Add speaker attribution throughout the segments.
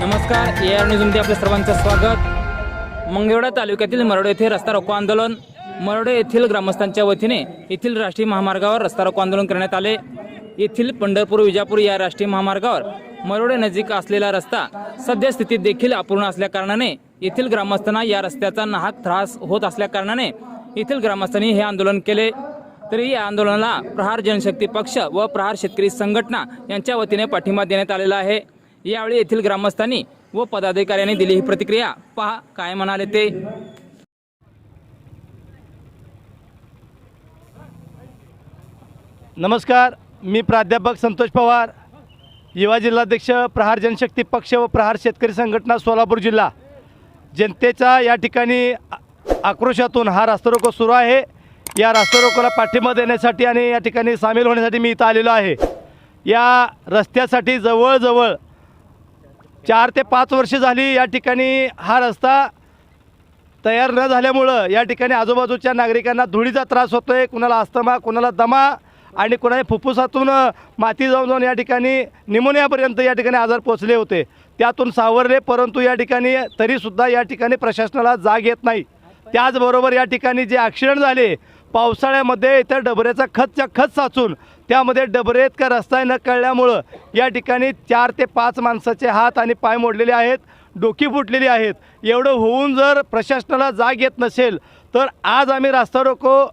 Speaker 1: नमस्कार A R न्यूजमध्ये आपल्या सर्वांचं स्वागत. मंगेवडा तालुक्यातील मरोडे येथे रस्ता रोको आंदोलन. मरोडे येथील ग्रामस्थांच्या वतीने येथील राष्ट्रीय महामार्गावर रस्ता रोको आंदोलन करण्यात आले. येथील पंढरपूर विजापूर या राष्ट्रीय महामार्गावर मरोडे नजीक असलेला रस्ता सद्यस्थितीत देखील अपूर्ण असल्याकारणाने येथील ग्रामस्थांना या रस्त्याचा नाहक त्रास होत असल्याकारणाने येथील ग्रामस्थांनी हे आंदोलन केले. तरी या आंदोलनाला प्रहार जनशक्ती पक्ष व प्रहार शेतकरी संघटना यांच्या वतीने पाठिंबा देण्यात आलेला आहे. यावेळी येथील ग्रामस्थांनी व पदाधिकाऱ्यांनी दिली ही प्रतिक्रिया. पहा काय म्हणाले ते.
Speaker 2: नमस्कार मी प्राध्यापक संतोष पवार युवा जिल्हाध्यक्ष प्रहार जनशक्ती पक्ष व प्रहार शेतकरी संघटना सोलापूर जिल्हा. जनतेचा या ठिकाणी आक्रोशातून हा रास्तारोको सुरू आहे. या रास्तारोकोला पाठिंबा देण्यासाठी आणि या ठिकाणी सामील होण्यासाठी मी इथं आलेलो आहे. या रस्त्यासाठी जवळजवळ चार ते पाच वर्ष झाली या ठिकाणी हा रस्ता तयार न झाल्यामुळं या ठिकाणी आजूबाजूच्या नागरिकांना धुळीचा त्रास होतो आहे कुणाला अस्थमा कुणाला दमा आणि कुणाही फुफ्फुसातून माती जाऊन जाऊन या ठिकाणी निमोनियापर्यंत या ठिकाणी आजार पोचले होते. त्यातून सावरले परंतु या ठिकाणी तरीसुद्धा या ठिकाणी प्रशासनाला जाग येत नाही. त्याचबरोबर या ठिकाणी जे ॲक्सिडेंट झाले पावसाळ्यामध्ये इथं डबऱ्याचा खतच्या खत साचून त्यामध्ये डबरेत का रस्ता न कळल्यामुळं या ठिकाणी चार ते पाच माणसाचे हात आणि पाय मोडलेले आहेत डोकी फुटलेली आहेत. एवढं होऊन जर प्रशासनाला जाग येत नसेल तर आज आम्ही रास्ता रोको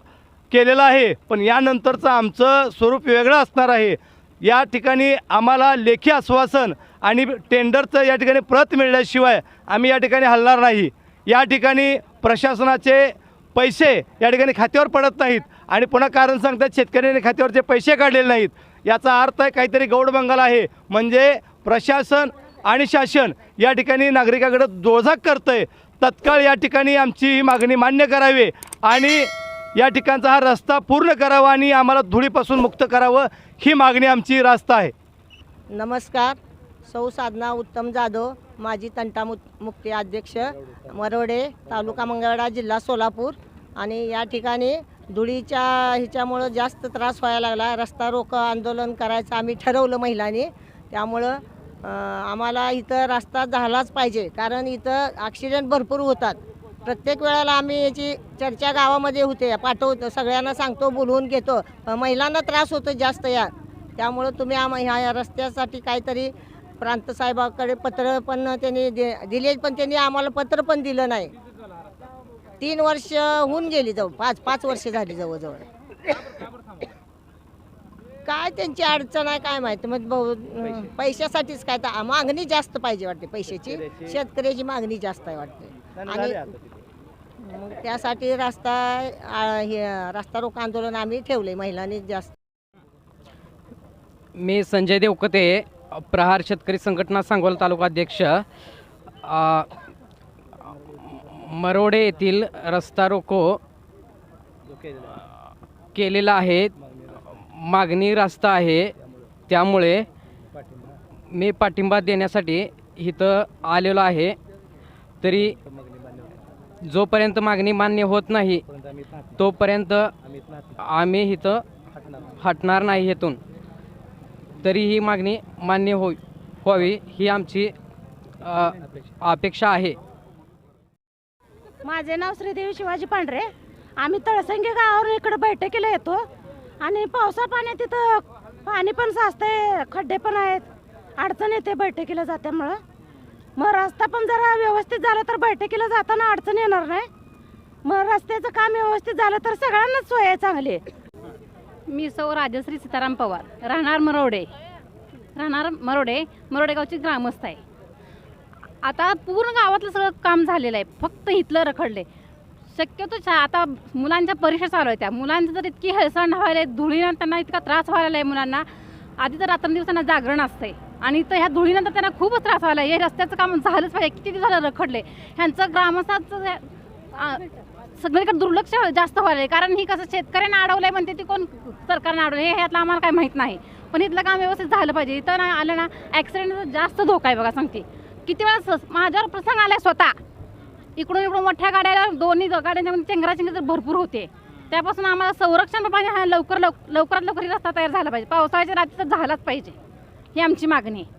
Speaker 2: केलेला आहे. पण यानंतरचं आमचं स्वरूप वेगळं असणार आहे. या ठिकाणी आम्हाला लेखी आश्वासन आणि टेंडरचं या ठिकाणी प्रत मिळल्याशिवाय आम्ही या ठिकाणी हलणार नाही. या ठिकाणी प्रशासनाचे पैसे या ठिकाणी खात्यावर पडत नाहीत. आणि पुन्हा कारण सांगतात शेतकऱ्यांनी खात्यावरचे पैसे काढलेले नाहीत. याचा अर्थ आहे काहीतरी गौड बंगाल आहे. म्हणजे प्रशासन आणि शासन या ठिकाणी नागरिकाकडे दोझाक करतं आहे तत्काळ या ठिकाणी आमची ही मागणी मान्य करावी आणि या ठिकाणचा हा रस्ता पूर्ण करावा आणि आम्हाला धुळीपासून मुक्त करावं ही मागणी आमची रास्ता आहे.
Speaker 3: नमस्कार. सौ साधना उत्तम जाधव माजी तंटा मुक्ती अध्यक्ष मरोडे तालुका मंगळवाडा जिल्हा सोलापूर. आणि या ठिकाणी धुळीच्या ह्याच्यामुळं जास्त त्रास व्हायला लागला. रस्ता रोक आंदोलन करायचं आम्ही ठरवलं महिलांनी. त्यामुळं आम्हाला इथं रस्ता झालाच पाहिजे. कारण इथं ॲक्सिडेंट भरपूर होतात. प्रत्येक वेळेला आम्ही याची चर्चा गावामध्ये होते पाठवतो सगळ्यांना सांगतो बोलवून घेतो. महिलांना त्रास होतो जास्त या. त्यामुळं तुम्ही आम ह्या या रस्त्यासाठी काहीतरी प्रांत साहेबाकडे पत्र पण त्यांनी दे दिले पण त्यांनी आम्हाला पत्र पण दिलं नाही. तीन वर्ष होऊन गेली जवळ पाच पाच वर्ष झाली जवळजवळ. काय त्यांची अडचण आहे काय माहिती? मग भाऊ पैशासाठीच काय तर मागणी जास्त पाहिजे वाटते पैशाची. शेतकऱ्याची. मागणी जास्त आहे वाटते. आणि मग त्यासाठी रस्ता आ, हे रस्ता रोको आंदोलन आम्ही ठेवले महिलांनी जास्त.
Speaker 4: मी संजय देवकते प्रहार शेतकरी संघटना सांगोला तालुका अध्यक्ष. अ, मरोडे येथील रस्ता रोको केलेला आहे. मागणी रस्ता आहे. त्यामुळे मी पाठिंबा देण्यासाठी इथं आलेलो आहे. तरी जोपर्यंत मागणी मान्य होत नाही तोपर्यंत आम्ही इथं हटणार नाही इथून. तरी ही मागणी मान्य हो व्हावी ही आमची अपेक्षा आहे.
Speaker 5: माझे नाव श्रीदेवी शिवाजी पांढरे. आम्ही तळसंगी गावावरून इकडे बैठकीला येतो. आणि पावसा पाण्यात तिथं पाणी पण साचतंय खड्डे पण आहेत. अडचण येते बैठकीला जात्यामुळं. मग रस्ता पण जरा व्यवस्थित झाला तर बैठकीला जाताना अडचण येणार नाही. मग रस्त्याचं काम व्यवस्थित झालं तर सगळ्यांनाच सोय आहे चांगली.
Speaker 6: मी सौ राजश्री सीताराम पवार. राहणार मरोडे. राहणार मरोडे. मरोडे गावची ग्रामस्थ आहे. आता पूर्ण गावातलं सगळं काम झालेलं आहे. फक्त इथलं रखडले शक्यतो छा आता मुलांच्या परीक्षा चालू आहेत त्या. मुलांचं तर इतकी हेळसण व्हायला धुळीनं त्यांना इतका त्रास व्हायला आहे मुलांना. आधी तर रात्रंदिवस दिवसांना जागरण असते आणि तर ह्या धुळीनंतर त्यांना खूपच त्रास व्हायला आहे. हे रस्त्याचं काम झालंच पाहिजे. किती दिवस झालं रखडले ह्यांचं ग्रामस्थाचं सगळीकडे दुर्लक्ष जास्त व्हायला आहे. कारण ही कसं शेतकऱ्यांना अडवलंय म्हणते ती कोण सरकारनं अडवलं हे ह्यातलं आम्हाला काही माहीत नाही. पण इथलं काम व्यवस्थित झालं पाहिजे. इथं ना आलं ना ॲक्सिडेंटचा जास्त धोका आहे बघा सांगते. किती वेळा स- माझ्यावर प्रसंग आलाय स्वतः. इकडून इकडून मोठ्या गाड्या दोन्ही गाड्यांच्या म्हणजे चेंगराचेंगरी तर भरपूर होते. त्यापासून आम्हाला संरक्षण पाहिजे हा लवकर लव लवकरात लवकर ही रस्ता तयार झाला पाहिजे. पावसाळ्याच्या रात्री तर झालाच पाहिजे. ही आमची मागणी आहे.